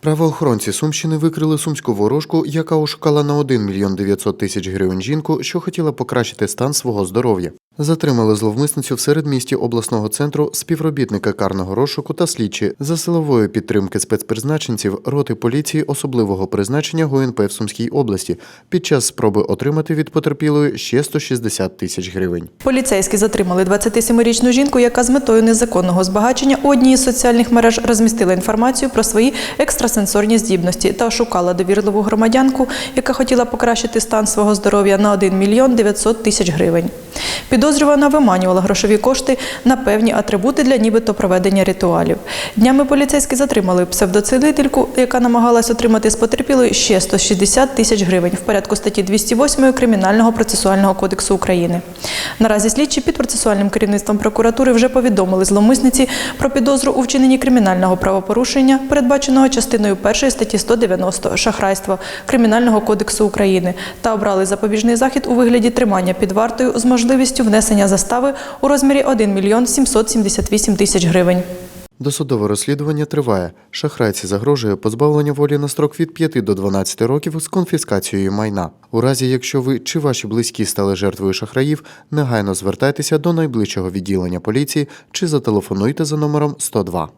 Правоохоронці Сумщини викрили сумську ворожку, яка ошукала на 1 мільйон 900 тисяч гривень жінку, що хотіла покращити стан свого здоров'я. Затримали зловмисницю в середмісті обласного центру співробітника карного розшуку та слідчі за силової підтримки спецпризначенців роти поліції особливого призначення ГУНП в Сумській області під час спроби отримати від потерпілої ще 160 тисяч гривень. Поліцейські затримали 27-річну жінку, яка з метою незаконного збагачення у одній із соціальних мереж розмістила інформацію про свої екстрасенсорні здібності та шукала довірливу громадянку, яка хотіла покращити стан свого здоров'я на 1 мільйон 900 тисяч гривень. Підозрювана виманювала грошові кошти на певні атрибути для нібито проведення ритуалів. Днями поліцейські затримали псевдоцілительку, яка намагалась отримати з потерпілої ще 160 тисяч гривень в порядку статті 208 Кримінального процесуального кодексу України. Наразі слідчі під процесуальним керівництвом прокуратури вже повідомили зломисниці про підозру у вчиненні кримінального правопорушення, передбаченого частиною 1 статті 190 шахрайство Кримінального кодексу України та обрали запобіжний захід у вигляді тримання під вартою з можливістю внесення застави у розмірі 1 мільйон 778 тисяч гривень. Досудове розслідування триває. Шахрайці загрожує позбавлення волі на строк від 5 до 12 років з конфіскацією майна. У разі, якщо ви чи ваші близькі стали жертвою шахраїв, негайно звертайтеся до найближчого відділення поліції чи зателефонуйте за номером 102.